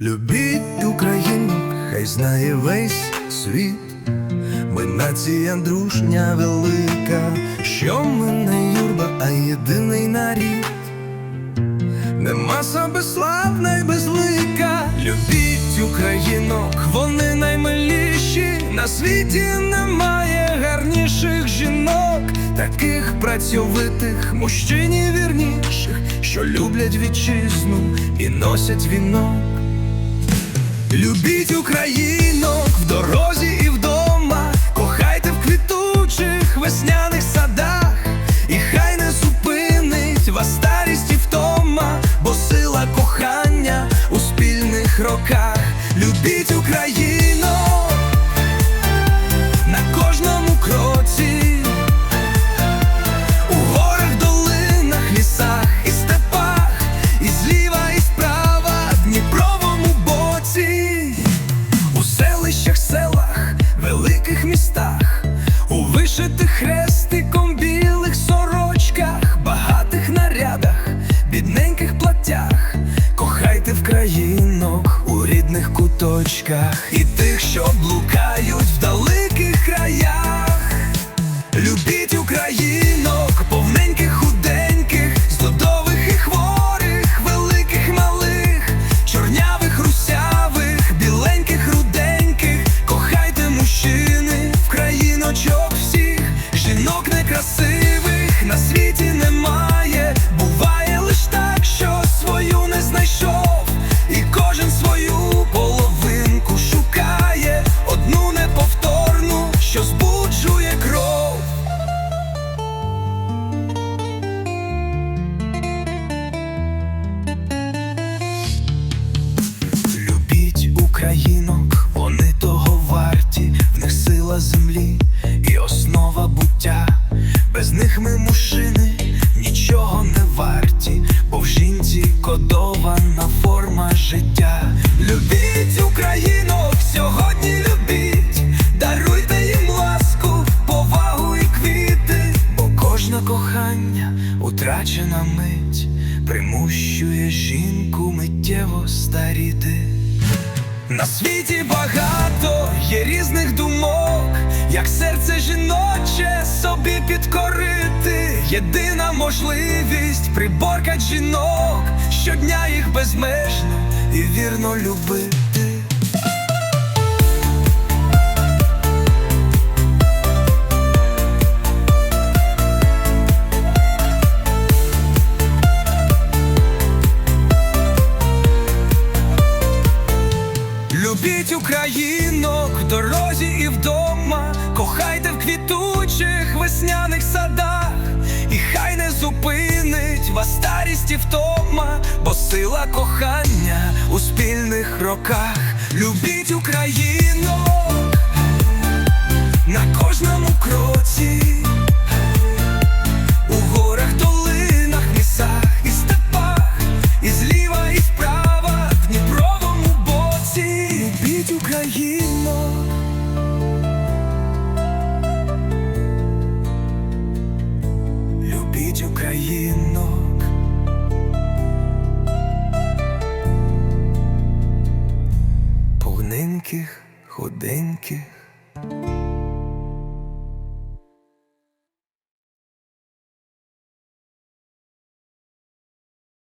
Любіть Україну, хай знає весь світ. Ми нація дружня велика, що ми не юрба, а єдиний нарід. Не маса безславна й безлика. Любіть українок, вони наймиліші. На світі немає гарніших жінок, таких працьовитих, мужчині вірніших, що люблять вітчизну і носять вінок. Любіть українок в дорозі і вдома, кохайте в квітучих весняних садах, і хай не зупинить вас старість і втома, бо сила кохання у спільних роках. Любіть українок куточках, і тих, що блукають українок, вони того варті, в них сила землі і основа буття. Без них ми мужчини нічого не варті, бо в жінці кодована форма життя. Любіть українок, сьогодні любіть, даруйте їм ласку, повагу і квіти, бо кожне кохання утрачена мить примущує жінку миттєво старіти. На світі багато є різних думок, як серце жіноче собі підкорити. Єдина можливість приборкать жінок, щодня їх безмежно і вірно любити. Любіть українок в дорозі і вдома, кохайте в квітучих весняних садах, і хай не зупинить вас старість і втома, бо сила кохання у спільних роках. Любіть українок Худеньких,